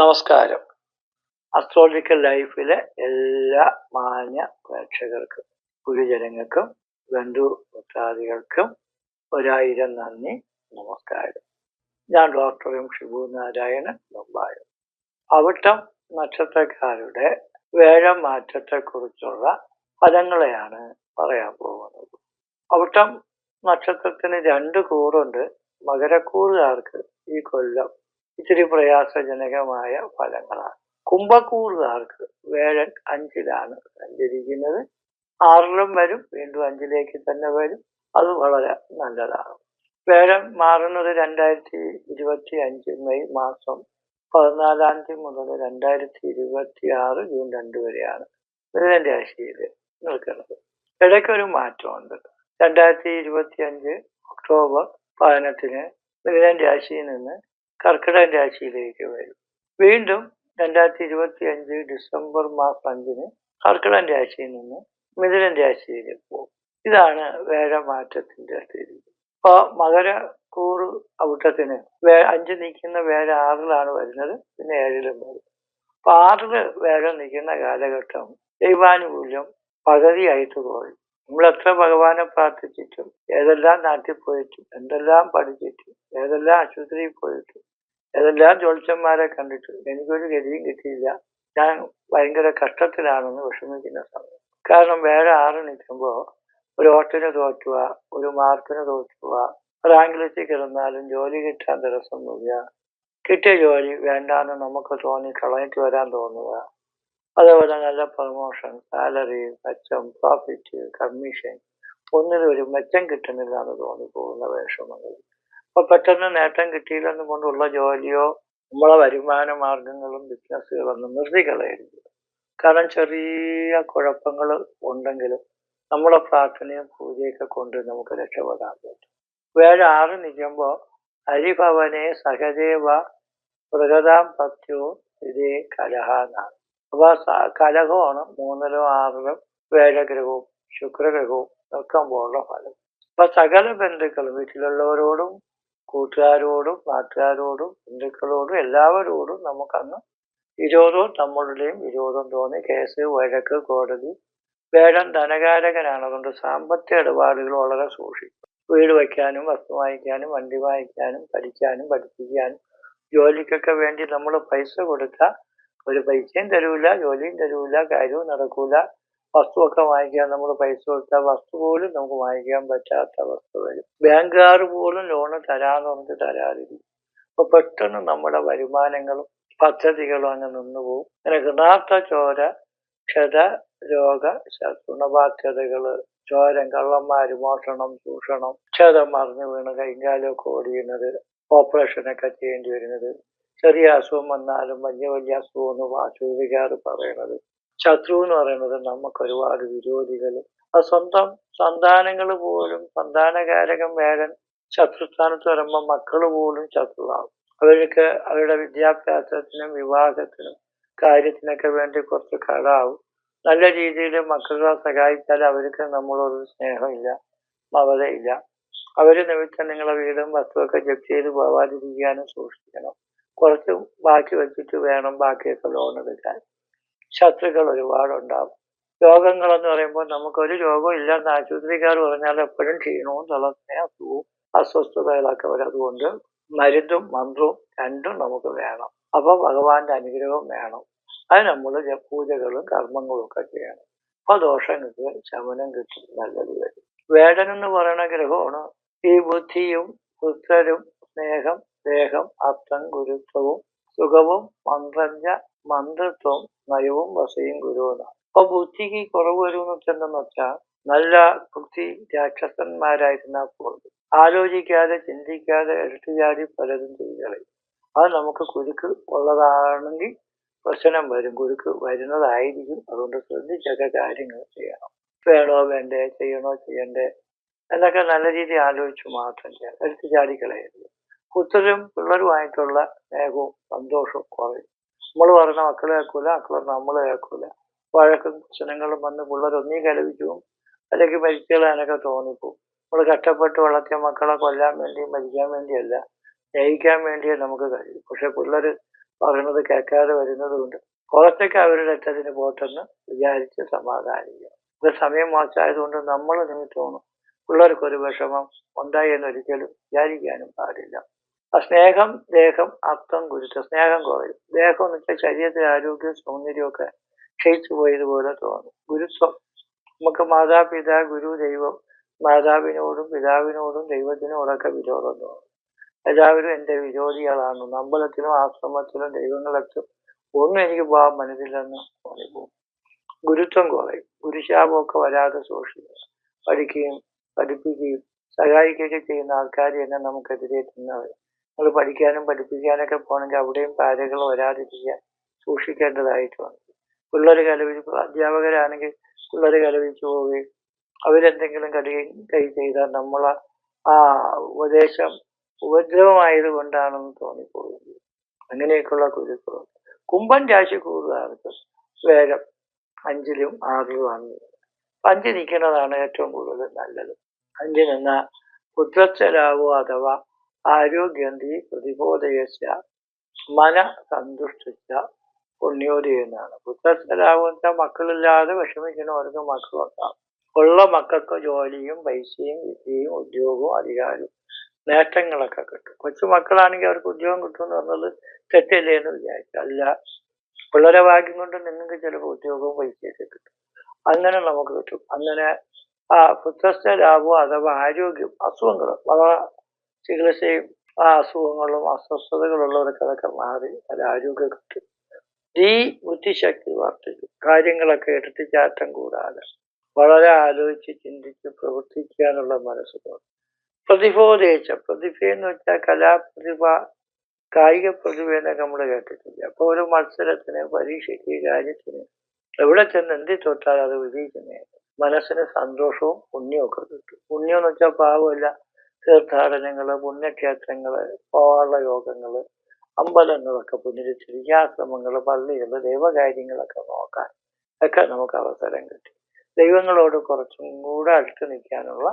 നമസ്കാരം. അസ്ട്രോളജിക്കൽ ലൈഫിലെ എല്ലാ മാന്യ പ്രേക്ഷകർക്കും ഗുരുജനങ്ങൾക്കും ബന്ധു ഭക്താദികൾക്കും ഒരായിരം നന്ദി നമസ്കാരം. ഞാൻ ഡോക്ടർ എം ഷിബു നാരായണൻ മുംബൈ. അവിട്ടം നക്ഷത്രക്കാരുടെ വേഴം മാറ്റത്തെക്കുറിച്ചുള്ള ഫലങ്ങളെയാണ് പറയാൻ പോകുന്നത്. അവിട്ടം നക്ഷത്രത്തിന് രണ്ട് കൂറുണ്ട്. മകരക്കൂറുകാർക്ക് ഈ കൊല്ലം ഇത്തിരി പ്രയാസജനകമായ ഫലങ്ങളാണ്. കുംഭക്കൂറുകാർക്ക് വേഴൻ അഞ്ചിലാണ് സഞ്ചരിക്കുന്നത്. ആറിലും വരും വീണ്ടും അഞ്ചിലേക്ക് തന്നെ വരും. അത് വളരെ നല്ലതാണ്. വേഴം മാറുന്നത് രണ്ടായിരത്തി ഇരുപത്തി അഞ്ച് മെയ് മാസം പതിനാലാം തീയതി മുതൽ രണ്ടായിരത്തി ഇരുപത്തി ആറ് ജൂൺ രണ്ട് വരെയാണ്. മിഥുനൻ രാശിയിൽ നിൽക്കുന്നത്. ഇടയ്ക്കൊരു മാറ്റമുണ്ട്. രണ്ടായിരത്തി ഇരുപത്തി അഞ്ച് ഒക്ടോബർ പതിനെട്ടിന് മിഥുനൻ രാശിയിൽ നിന്ന് കർക്കിടക രാശിയിലേക്ക് വരും. വീണ്ടും രണ്ടായിരത്തി ഇരുപത്തി അഞ്ച് ഡിസംബർ മാസം അഞ്ചിന് കർക്കിടക രാശിയിൽ നിന്ന് മിഥുനൻ രാശിയിലേക്ക് പോകും. ഇതാണ് വേഴമാറ്റത്തിന്റെ തിരി അപ്പൊ മകര കൂറ് ഔട്ടത്തിന് അഞ്ച് നിൽക്കുന്ന വേഴ ആറിലാണ് വരുന്നത് പിന്നെ ഏഴിലും വരും. അപ്പൊ ആറിൽ വേഴ നിൽക്കുന്ന കാലഘട്ടം ദൈവാനുകൂല്യം പകുതിയായിട്ട് പോയി. നമ്മൾ എത്ര ഭഗവാനെ പ്രാർത്ഥിച്ചിട്ടും ഏതെല്ലാം നാട്ടിൽ പോയിട്ടും എന്തെല്ലാം പഠിച്ചിട്ടും ഏതെല്ലാം ആശുപത്രിയിൽ പോയിട്ടും ഏതെല്ലാം ജ്യോത്സ്യന്മാരെ കണ്ടിട്ട് എനിക്കൊരു ഗതിയും കിട്ടിയില്ല. ഞാൻ ഭയങ്കര കഷ്ടത്തിലാണെന്ന് വിഷമിക്കുന്ന സമയം. കാരണം വേറെ ആറ് നിൽക്കുമ്പോൾ ഒരു ഓട്ടിന് തോറ്റുക ഒരു മാർക്കിന് തോറ്റുക റാങ്കിലെത്തി കിടന്നാലും ജോലി കിട്ടാൻ തടസ്സമൊന്നുമില്ല. കിട്ടിയ ജോലി വേണ്ടാന്ന് നമുക്ക് തോന്നി കളഞ്ഞിട്ട് വരാൻ തോന്നുക. അതേപോലെ നല്ല പ്രൊമോഷൻ സാലറി മെച്ചം പ്രോഫിറ്റ് കമ്മീഷൻ ഒന്നിനും ഒരു മെച്ചം കിട്ടുന്നില്ല എന്ന് തോന്നിപ്പോകുന്ന വിഷമങ്ങൾ അപ്പൊ പെട്ടെന്ന് നേട്ടം കിട്ടിയില്ലെന്ന് കൊണ്ടുള്ള ജോലിയോ നമ്മളെ വരുമാന മാർഗങ്ങളും ബിസിനസ്സുകളൊന്നും നിർത്തി കളയരുത് കാരണം ചെറിയ കുഴപ്പങ്ങൾ ഉണ്ടെങ്കിലും നമ്മളെ പ്രാർത്ഥനയും പൂജയൊക്കെ കൊണ്ട് നമുക്ക് രക്ഷപ്പെടാൻ പറ്റും. വേഴ ആറ് നിൽക്കുമ്പോൾ ഹരിഭവനെ സഹദേവ മൃഗതാം പത്യോ ഇതേ കലഹ എന്നാണ് അപ്പൊ കലഹമാണ് മൂന്നിലും ആറിലും വേഴഗ്രഹവും ശുക്രഗ്രഹവും നിൽക്കുമ്പോഴുള്ള ഫലം. അപ്പൊ സകല ബന്ധുക്കളും വീട്ടിലുള്ളവരോടും കൂട്ടുകാരോടും നാട്ടുകാരോടും ബന്ധുക്കളോടും എല്ലാവരോടും നമുക്കന്ന് വിരോധവും നമ്മളുടെയും വിരോധം തോന്നി. കേസ് വഴക്ക് കോടതി വേടൻ ധനകാരകനാണ്. അതുകൊണ്ട് സാമ്പത്തിക ഇടപാടുകൾ വളരെ സൂക്ഷിക്കും. വീട് വയ്ക്കാനും വസ്തു വാങ്ങിക്കാനും വണ്ടി വാങ്ങിക്കാനും പഠിക്കാനും പഠിപ്പിക്കാനും ജോലിക്കൊക്കെ വേണ്ടി നമ്മൾ പൈസ കൊടുത്താൽ ഒരു പൈസയും തരൂല ജോലിയും തരൂല കാര്യവും നടക്കൂല. വസ്തുവൊക്കെ വാങ്ങിക്കാൻ നമ്മൾ പൈസ കൊടുത്താൽ വസ്തു പോലും നമുക്ക് വാങ്ങിക്കാൻ പറ്റാത്ത അവസ്ഥ വരും. ബാങ്കുകാർ പോലും ലോണ് തരാന്ന് പറഞ്ഞിട്ട് തരാതിരിക്കും അപ്പൊ പെട്ടെന്ന് നമ്മുടെ വരുമാനങ്ങളും പദ്ധതികളും അങ്ങ് നിന്നു പോകും അങ്ങനെ യഥാർത്ഥ ചോര ക്ഷത രോഗ ഗുണബാധ്യതകൾ ചോരം കള്ളന്മാര് മോഷണം ചൂഷണം ക്ഷതം മറിഞ്ഞു വീണ് കൈകാലമൊക്കെ ഓടിയുന്നത് ഓപ്പറേഷനൊക്കെ ചെയ്യേണ്ടി വരുന്നത്. ചെറിയ അസുഖം വന്നാലും വലിയ വലിയ അസുഖം എന്ന് ആശുപത്രിക്കാർ പറയണത്. ശത്രു എന്ന് പറയുന്നത് നമുക്ക് ഒരുപാട് വിരോധികൾ. അത് സ്വന്തം സന്താനങ്ങൾ പോലും സന്താനകാരകം വേഗം ശത്രുസ്ഥാനത്ത് വരുമ്പോൾ മക്കൾ പോലും ശത്രുവാകും. അവർക്ക് അവരുടെ വിദ്യാഭ്യാസത്തിനും വിവാഹത്തിനും കാര്യത്തിനൊക്കെ വേണ്ടി കുറച്ച് കടാവും നല്ല രീതിയിൽ മക്കളെ സഹായിച്ചാൽ അവർക്ക് നമ്മളോട് സ്നേഹമില്ല മമതയില്ല. അവർ നിമിത്തം നിങ്ങളെ വീടും വസ്തുവൊക്കെ ജപ്തി ചെയ്ത് പോവാതിരിക്കാനും സൂക്ഷിക്കണം. കുറച്ച് ബാക്കി വെച്ചിട്ട് വേണം ബാക്കിയൊക്കെ ലോൺ എടുക്കാൻ. ശത്രുക്കൾ ഒരുപാടുണ്ടാവും. രോഗങ്ങളെന്ന് പറയുമ്പോൾ നമുക്കൊരു രോഗവും ഇല്ലെന്ന് ആശുപത്രിക്കാർ പറഞ്ഞാൽ എപ്പോഴും ക്ഷീണവും തളർന്നേ അസുഖവും അസ്വസ്ഥതകളൊക്കെ വരും അതുകൊണ്ട് മരുന്നും മന്ത്രവും രണ്ടും നമുക്ക് വേണം. അപ്പോൾ ഭഗവാന്റെ അനുഗ്രഹവും വേണം. അത് നമ്മൾ പൂജകളും കർമ്മങ്ങളും ഒക്കെ ചെയ്യണം. അപ്പൊ ദോഷങ്ങൾക്ക് ശമനം കിട്ടും നല്ലത് വരും. വേടൻ എന്ന് പറയുന്ന ഗ്രഹമാണ്. ഈ ബുദ്ധിയും പുത്രരും സ്നേഹം ദേഹം അർത്ഥം ഗുരുത്വവും സുഖവും മന്ത്രജ മന്ത്രത്വവും നയവും വസയും ഗുരുവെന്നാണ് അപ്പൊ ബുദ്ധിക്ക് കുറവ് വരുമെന്ന് വെച്ചാൽ നല്ല ബുദ്ധി രാക്ഷസന്മാരായിരുന്നാൽ പോലും ആലോചിക്കാതെ ചിന്തിക്കാതെ എടുത്തുചാടി പലതും ചെയ്തളയും അത് നമുക്ക് കുരുക്ക് ഉള്ളതാണെങ്കിൽ പ്രശ്നം വരും. കുരുക്ക് വരുന്നതായിരിക്കും. അതുകൊണ്ട് ശ്രദ്ധിച്ചൊക്കെ കാര്യങ്ങൾ ചെയ്യണം. വേണോ വേണ്ടേ ചെയ്യണോ ചെയ്യണ്ടേ എന്നൊക്കെ നല്ല രീതി ആലോചിച്ച് മാത്രം ചെയ്യാം. എടുത്തു ചാടിക്കളയരുത് പുത്രരും പിള്ളേരുമായിട്ടുള്ള സ്നേഹവും സന്തോഷവും കുറയും. നമ്മൾ പറഞ്ഞ മക്കളെ ആക്കൂല മക്കളെ നമ്മളെ ആക്കൂല വഴക്കും പ്രശ്നങ്ങളും വന്ന് പിള്ളേർ ഒന്നീ കലപിക്കും. അല്ലെങ്കിൽ മരിച്ചുകളാനൊക്കെ തോന്നിപ്പോവും. നമ്മൾ കഷ്ടപ്പെട്ട് വളർത്തിയ മക്കളെ കൊല്ലാൻ വേണ്ടി മരിക്കാൻ വേണ്ടിയല്ല ജയിക്കാൻ വേണ്ടിയേ നമുക്ക് കഴിയും. പക്ഷെ പിള്ളേർ പറയുന്നത് കേൾക്കാതെ വരുന്നത് കൊണ്ട് കുറച്ചൊക്കെ അവരുടെ അച്ഛത്തിന് പോട്ടെന്ന് വിചാരിച്ച് സമാധാനിക്കുക ഇത് സമയം മോശമായതുകൊണ്ട് നമ്മൾ നിമിത്തമാണ് പിള്ളേർക്ക് ഒരു വിഷമം ഉണ്ടായി എന്നൊരിക്കലും വിചാരിക്കാനും പാടില്ല. ആ സ്നേഹം ദേഹം അർത്ഥം കുരിച്ച സ്നേഹം കുറയും ദേഹം എന്ന് വെച്ചാൽ ശരീരത്തിലെ ആരോഗ്യവും സൗന്ദര്യമൊക്കെ ക്ഷയിച്ചു പോയതുപോലെ തോന്നും. ഗുരുത്വം. നമുക്ക് മാതാപിതാ ഗുരു ദൈവം മാതാവിനോടും പിതാവിനോടും ദൈവത്തിനോടൊക്കെ വിരോധം തോന്നും. എല്ലാവരും എന്റെ വിരോധികളാണ്. അമ്പലത്തിലും ആശ്രമത്തിലും ദൈവങ്ങളൊക്കെ ഒന്നും എനിക്ക് പോകാൻ മനസ്സില്ലെന്ന് തോന്നിപ്പോകും. ഗുരുത്വം കുറയും. ഗുരുശാപമൊക്കെ വരാതെ സൂക്ഷിക്കുക പഠിക്കുകയും പഠിപ്പിക്കുകയും സഹായിക്കുകയൊക്കെ ചെയ്യുന്ന ആൾക്കാർ തന്നെ നമുക്കെതിരെ തിന്നവർ നമ്മൾ പഠിക്കാനും പഠിപ്പിക്കാനൊക്കെ പോകണമെങ്കിൽ അവിടെയും പാരകൾ സൂക്ഷിക്കേണ്ടതായിട്ട് വന്നു. പിള്ളേർ കലവിച്ച് അധ്യാപകരാണെങ്കിൽ പിള്ളേർ കലവിച്ച് പോവുകയും അവരെന്തെങ്കിലും കടി കൈ ചെയ്താൽ നമ്മൾ ആ ഉപദേശം ഉപദ്രവമായത് കൊണ്ടാണെന്ന് തോന്നിപ്പോകുന്നത് അങ്ങനെയൊക്കെയുള്ള കുരുക്കളും കുംഭൻ രാശി കൂടുതലാൾക്ക് വേഗം അഞ്ചിലും ആറിലുമാണ് അഞ്ച് നിൽക്കുന്നതാണ് ഏറ്റവും കൂടുതൽ നല്ലത്. അഞ്ച് നിന്ന പുത്രസ്ഥരാവോ അഥവാ ആരോഗ്യന്തി പ്രതിബോധയച്ച മന സന്തുഷ്ടിച്ച പുണ്യോദയം എന്നാണ് പുത്രസ്ഥരാവുന്ന മക്കളില്ലാതെ വിഷമിക്കുന്നവർക്ക് മക്കളുണ്ടാവും. ഉള്ള മക്കൾക്ക് ജോലിയും പൈസയും വിദ്യയും ഉദ്യോഗവും അധികാരവും നേട്ടങ്ങളൊക്കെ കിട്ടും. കൊച്ചു മക്കളാണെങ്കിൽ അവർക്ക് ഉദ്യോഗം കിട്ടുമെന്ന് പറഞ്ഞത് തെറ്റല്ലേ എന്ന് വിചാരിച്ചു അല്ല പിള്ളേരെ ഭാഗ്യം കൊണ്ട് നിങ്ങൾക്ക് ചിലപ്പോൾ ഉദ്യോഗവും പൈസയൊക്കെ കിട്ടും. അങ്ങനെ നമുക്ക് കിട്ടും. അങ്ങനെ ആ പുത്രസ്ഥ ലാഭവും അഥവാ ആരോഗ്യം അസുഖങ്ങൾ വളരെ ചികിത്സയും ആ അസുഖങ്ങളും അസ്വസ്ഥതകളുള്ളവർക്ക് അതൊക്കെ മാറി അത് ആരോഗ്യം കിട്ടും. ഈ ബുദ്ധിശക്തി വർദ്ധിക്കും. കാര്യങ്ങളൊക്കെ എടുത്തുചാട്ടം കൂടാതെ വളരെ ആലോചിച്ച് ചിന്തിച്ച് പ്രവർത്തിക്കാനുള്ള മനസ്സ് തോന്നും പ്രതിഭോദേശ പ്രതിഭ എന്ന് വെച്ചാൽ കലാപ്രതിഭ കായിക പ്രതിഭ എന്നൊക്കെ നമ്മൾ കേട്ടിട്ടില്ല? അപ്പൊ ഒരു മത്സരത്തിന് പരീക്ഷയ്ക്ക് കാര്യത്തിന് എവിടെ ചെന്ന് എന്തി തൊട്ടാൽ അത് വിജയിക്കുന്നതാണ് മനസ്സിന് സന്തോഷവും പുണ്യവും ഒക്കെ കിട്ടും. പുണ്യം എന്ന് വെച്ചാൽ പാവമില്ല തീർത്ഥാടനങ്ങൾ പുണ്യക്ഷേത്രങ്ങൾ പോകാനുള്ള യോഗങ്ങൾ അമ്പലങ്ങളൊക്കെ പുനരുദ്ധരിക്കുക ആശ്രമങ്ങൾ പള്ളികൾ ദൈവകാര്യങ്ങളൊക്കെ നോക്കാൻ ഒക്കെ നമുക്ക് അവസരം കിട്ടി. ദൈവങ്ങളോട് കുറച്ചും കൂടെ അടുത്ത് നിൽക്കാനുള്ള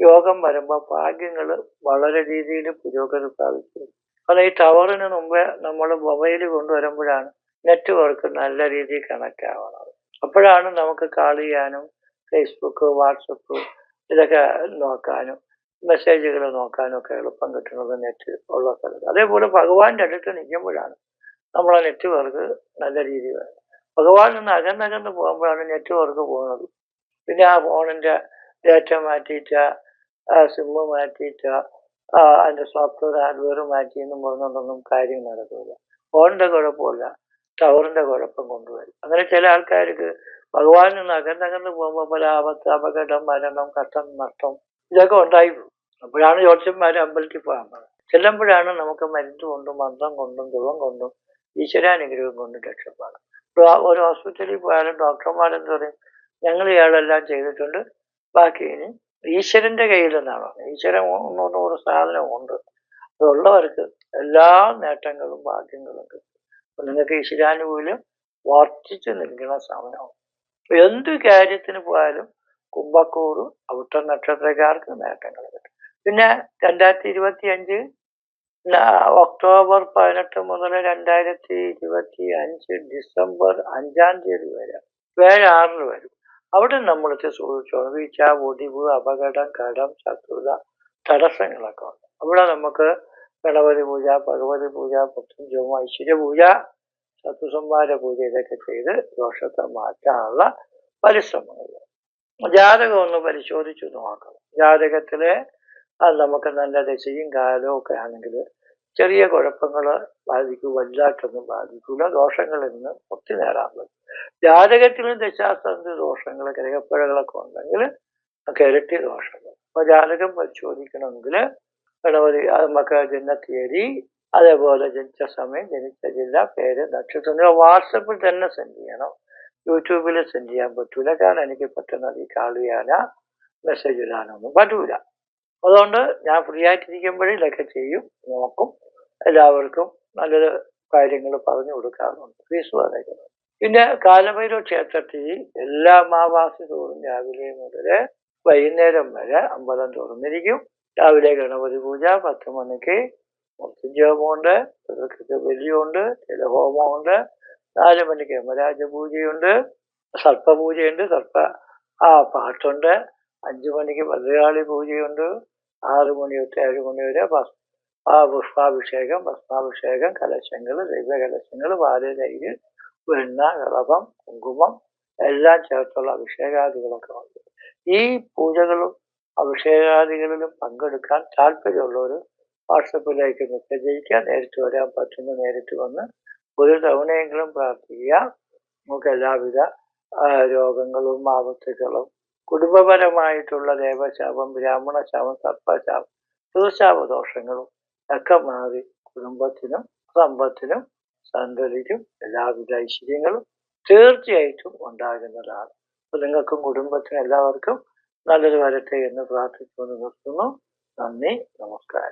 യോഗം വരുമ്പോൾ ഭാഗ്യങ്ങൾ വളരെ രീതിയിൽ പുരോഗതി പ്രാപിച്ചു അത് ഈ ടവറിന് മുമ്പേ നമ്മൾ മൊബൈൽ കൊണ്ടുവരുമ്പോഴാണ് നെറ്റ്വർക്ക് നല്ല രീതിയിൽ കണക്ട് ആവണത്. അപ്പോഴാണ് നമുക്ക് കാൾ ചെയ്യാനും ഫേസ്ബുക്ക് വാട്സപ്പ് ഇതൊക്കെ നോക്കാനും മെസ്സേജുകൾ നോക്കാനൊക്കെ എളുപ്പം കിട്ടുന്നത് നെറ്റ് ഉള്ള സ്ഥലത്ത്. അതേപോലെ ഭഗവാന്റെ അടുത്ത് നിൽക്കുമ്പോഴാണ് നമ്മളെ നെറ്റ്വർക്ക് നല്ല രീതിയിൽ ഭഗവാൻ നിന്ന് അകന്നകന്ന് പോകുമ്പോഴാണ് നെറ്റ്വർക്ക് പോകുന്നത്. പിന്നെ ആ ഫോണിന്റെ ഡാറ്റ മാറ്റിയിട്ട സിമ്മ് മാറ്റിയിട്ട അതിന്റെ സോഫ്റ്റ്വെയർ ഹാർഡ്വെയർ മാറ്റി എന്നും പറഞ്ഞുകൊണ്ടൊന്നും കാര്യം നടക്കില്ല. ഫോണിന്റെ കുഴപ്പമില്ല. ടവറിന്റെ കുഴപ്പം കൊണ്ടുവരും. അങ്ങനെ ചില ആൾക്കാർക്ക് ഭഗവാൻ നിന്ന് അകന്നകന്ന് പോകുമ്പോൾ പല അപകടം മരണം കഷ്ടം നഷ്ടം ഇതൊക്കെ ഉണ്ടായി പോകും അപ്പോഴാണ് ജ്യോത്സ്യന്മാർ അമ്പലത്തിൽ പോകാൻ പറഞ്ഞത് ചെല്ലുമ്പോഴാണ് നമുക്ക് മരുന്ന് കൊണ്ടും മന്ത്രം കൊണ്ടും ദുഃഖം കൊണ്ടും ഈശ്വരാനുഗ്രഹം കൊണ്ടും രക്ഷപ്പെടാം ഒരു ഹോസ്പിറ്റലിൽ പോയാലും ഡോക്ടർമാരെന്ന് പറയും? ഞങ്ങൾ ഇയാളെല്ലാം ചെയ്തിട്ടുണ്ട്. ബാക്കി ഇനി ഈശ്വരന്റെ നിന്നാണ് ഈശ്വരൻ ഒന്നും സാധനം സാധനമുണ്ട് അതുള്ളവർക്ക് എല്ലാ നേട്ടങ്ങളും ഭാഗ്യങ്ങളും കിട്ടും. അപ്പൊ നിങ്ങൾക്ക് ഈശ്വരാനുകൂല്യം വർദ്ധിച്ചു നിൽക്കുന്ന സമയമാണ്. എന്ത് കാര്യത്തിന് പോയാലും കുംഭക്കൂറ് അവിട്ട നക്ഷത്രക്കാർക്ക് നേട്ടങ്ങൾ കിട്ടും. പിന്നെ രണ്ടായിരത്തി ഇരുപത്തി അഞ്ച് ഒക്ടോബർ പതിനെട്ട് മുതൽ രണ്ടായിരത്തി ഇരുപത്തി അഞ്ച് ഡിസംബർ അഞ്ചാം തീയതി വരെ വേറെ ആറിന് വരും. അവിടെ നമ്മൾക്ക് സൂക്ഷിച്ചോണം. വീഴ്ച ഒടിവ് അപകടം കടം ശത്രുത തടസ്സങ്ങളൊക്കെ ഉണ്ട്. അവിടെ നമുക്ക് ഗണപതി പൂജ ഭഗവതി പൂജ പത്തും ഐശ്വര്യ പൂജ ശത്രുസംഹാര പൂജ ഇതൊക്കെ ചെയ്ത് ദോഷത്തെ മാറ്റാനുള്ള പരിശ്രമങ്ങൾ. ജാതകം ഒന്ന് പരിശോധിച്ചു നോക്കണം. ജാതകത്തിലെ അത് നമുക്ക് നല്ല ദശയും കാലവും ഒക്കെ ആണെങ്കിൽ ചെറിയ കുഴപ്പങ്ങൾ ബാധിക്കും വലുതായിട്ടൊന്നും ബാധിക്കില്ല ദോഷങ്ങളിൽ നിന്ന് മുക്തി നേടാൻ പറ്റും ജാതകത്തിലും ദശാസ്ത്രത്തിൽ ദോഷങ്ങൾ ഗ്രഹപ്പിഴകളൊക്കെ ഉണ്ടെങ്കിൽ ഒക്കെ ഇരട്ടി ദോഷങ്ങൾ. അപ്പൊ ജാതകം പരിശോധിക്കണമെങ്കിൽ ഗണപതി നമുക്ക് ജന്മ തീയതി അതേപോലെ ജനിച്ച സമയം ജനിച്ച ജില്ല പേര് നക്ഷത്രം വാട്സപ്പിൽ തന്നെ സെൻഡ് ചെയ്യണം. യൂട്യൂബിൽ സെൻഡ് ചെയ്യാൻ പറ്റൂല. കാരണം എനിക്ക് പറ്റുന്നത് ഈ കാളിയാന മെസ്സേജ് ഇടാനൊന്നും പറ്റൂല. അതുകൊണ്ട് ഞാൻ ഫ്രീ ആയിട്ടിരിക്കുമ്പോഴേ ഇതൊക്കെ ചെയ്യും നോക്കും. എല്ലാവർക്കും നല്ലൊരു കാര്യങ്ങൾ പറഞ്ഞു കൊടുക്കാറുണ്ട്. ഫീസ് പറയുന്നത് പിന്നെ കാലഭൈരവ ക്ഷേത്രത്തിൽ എല്ലാ അമാവാസി തോറും രാവിലെ മുതൽ വൈകുന്നേരം വരെ അമ്പലം തുറന്നിരിക്കും. രാവിലെ ഗണപതി പൂജ പത്ത് മണിക്ക് മൃത്യുജോമുണ്ട് ബലിയുണ്ട് തിലഹോമമുണ്ട് നാല് മണിക്ക് യമരാജ പൂജയുണ്ട് സർപ്പപൂജയുണ്ട് സർപ്പ ആ പാട്ടുണ്ട്. അഞ്ചു മണിക്ക് ഭദ്രകാളി പൂജയുണ്ട്. ആറ് മണി തൊട്ട് ഏഴ് മണി വരെ ആ പുഷ്പാഭിഷേകം ഭസ്മാഭിഷേകം കലശങ്ങൾ ദൈവകലശങ്ങൾ പാൽ തൈര് വെണ്ണ കളപം കുങ്കുമം എല്ലാം ചേർത്തുള്ള അഭിഷേകാദികളൊക്കെ ഉണ്ട് ഈ പൂജകളും അഭിഷേകാദികളിലും പങ്കെടുക്കാൻ താല്പര്യമുള്ളവർ വാട്സപ്പിലേക്ക് അയക്കുക നേരിട്ട് വരാൻ പറ്റുന്ന നേരിട്ട് വന്ന് ഒരു തവണയെങ്കിലും പ്രാർത്ഥിക്കുക. നമുക്ക് എല്ലാവിധ രോഗങ്ങളും ആപത്തുകളും കുടുംബപരമായിട്ടുള്ള ദേവശാപം ബ്രാഹ്മണ ശാപം സർപ്പശാപം ദോഷങ്ങളും ഒക്കെ മാറി കുടുംബത്തിനും സമ്പത്തിനും സന്തതിക്കും എല്ലാവിധ ഐശ്വര്യങ്ങളും തീർച്ചയായിട്ടും ഉണ്ടാകുന്നതാണ്. അപ്പൊ നിങ്ങൾക്കും കുടുംബത്തിനും എല്ലാവർക്കും നല്ലത് വരട്ടെ എന്ന് പ്രാർത്ഥിച്ചുകൊണ്ട് നിർത്തുന്നു. നന്ദി നമസ്കാരം.